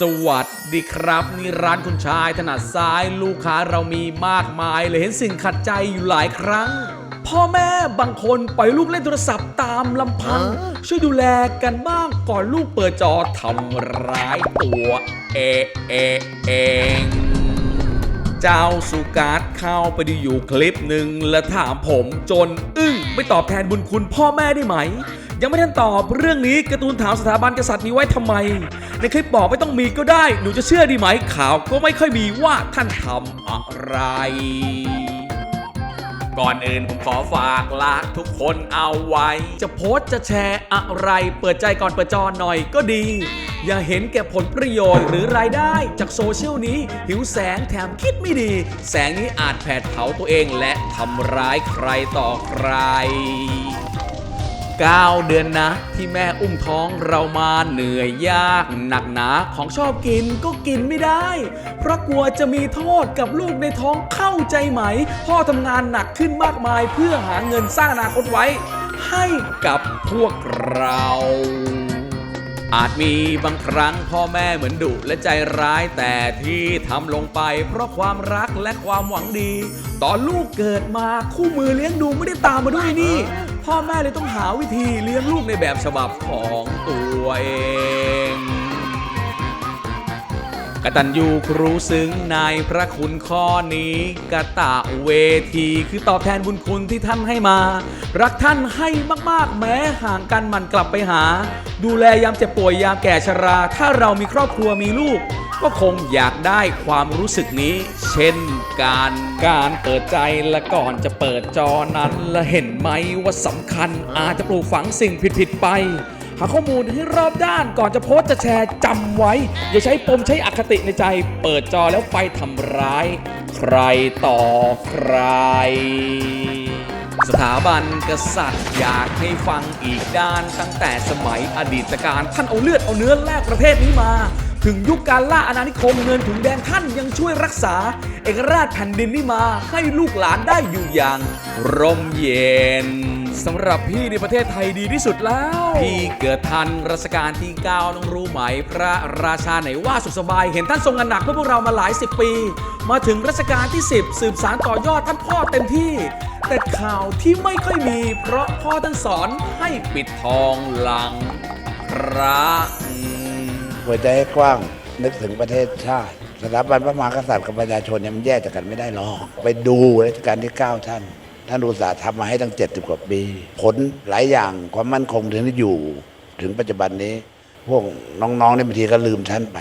สวัสดีครับ นี่ร้านคุณชายถนัดซ้ายลูกค้าเรามีมากมายเลยเห็นสิ่งขัดใจอยู่หลายครั้ง พ่อแม่บางคนปล่อยลูกเล่นโทรศัพท์ตามลำพัง ช่วยดูแลกันบ้างก่อนลูกเปิดจอทำร้ายตัวเอเอเองเจ้าสุการ์ดเข้าไปดูอยู่คลิปหนึ่งและถามผมจน อึ้งไม่ตอบแทนบุญคุณพ่อแม่ได้ไหม ยังไม่ทันตอบเรื่องนี้การ์ตูนถามสถาบันกษัตริย์มีไว้ทำไม ในคลิปบอกไม่ต้องมีก็ได้ หนูจะเชื่อดีไหมข่าวก็ไม่ค่อยมีว่าท่านทำอะไร ก่อนอื่นผมขอฝากลากทุกคนเอาไว้ จะโพสจะแชร์อะไร เปิดใจก่อนเปิดจอหน่อยก็ดี อย่าเห็นแก่ผลประโยชน์หรือรายได้ จากโซเชียลนี้หิวแสงแถมคิดไม่ดี แสงนี้อาจแผดเผาตัวเองและทำร้ายใครต่อใคร 9 เดือนนะ ที่แม่อุ้มท้องเรามาเหนื่อยยากหนักหนาของชอบกินก็กินไม่ได้ เพราะกลัวจะมีโทษกับลูกในท้องเข้าใจไหม พ่อทำงานหนักขึ้นมากมายเพื่อหาเงินสร้างอนาคตไว้ ให้กับพวกเราอาจมีบางครั้งพ่อแม่เหมือนดุและใจร้ายแต่ที่ทำลงไป เพราะความรักและความหวังดี ตอนลูกเกิดมาคู่มือเลี้ยงดูไม่ได้ตามมาด้วยนี่ พ่อแม่เลยต้องหาวิธีเลี้ยงลูกในแบบฉบับของตัวเองกตัญญูครูซึ้งในพระคุณข้อนี้กะตะเวที คือตอบแทนบุญคุณที่ท่านให้มา รักท่านให้มากๆ แม้ห่างกันมันกลับไปหา ดูแลยามเจ็บป่วยยามแก่ชรา ถ้าเรามีครอบครัวมีลูก ก็คงอยากได้ความรู้สึกนี้ เช่นการการเปิดใจและก่อนจะเปิดจอนั้น และเห็นไหมว่าสำคัญอาจจะปลูกฝังสิ่งผิดๆไป หาข้อมูลให้รอบด้านก่อนจะโพสต์จะแชร์จำไว้ อย่าใช้ปมใช้อคติในใจ เปิดจอแล้วไปทำร้าย ใครต่อใคร สถาบันกษัตริย์อยากให้ฟังอีกด้านตั้งแต่สมัยอดีตการท่านเอาเลือดเอาเนื้อแลกประเทศนี้มา ถึงยุคการล่าอาณานิคมเงินถุงแดงท่านยังช่วยรักษา เอกราชแผ่นดินนี้มาให้ลูกหลานได้อยู่อย่างร่มเย็นสำหรับพี่ในประเทศไทยดีที่สุดแล้ว พี่เกิดทันรัชกาลที่9ต้องรู้ไหม พระราชาไหนว่าสุขสบาย เห็นท่านทรงงานหนักเพื่อพวกเรามาหลายสิบปี มาถึงรัชกาลที่ 10 สืบสารต่อยอดท่านพ่อเต็มที่ แต่ข่าวที่ไม่ค่อยมี เพราะพ่อท่านสอนให้ปิดทองหลังพระ อืมหัวใจให้กว้าง นึกถึงประเทศชาติสถาบันพระมหากษัตริย์กับประชาชนเนี่ยมันแยกจากกันไม่ได้หรอก ไปดูรัชกาลที่ 9 ท่าน ท่านอุตสาห์ทำมาให้ตั้ง 70 กว่าปี ผลหลายอย่างความมั่นคงถึงได้อยู่ ถึงปัจจุบันนี้ พวกน้องๆในบางทีก็ลืมท่านไป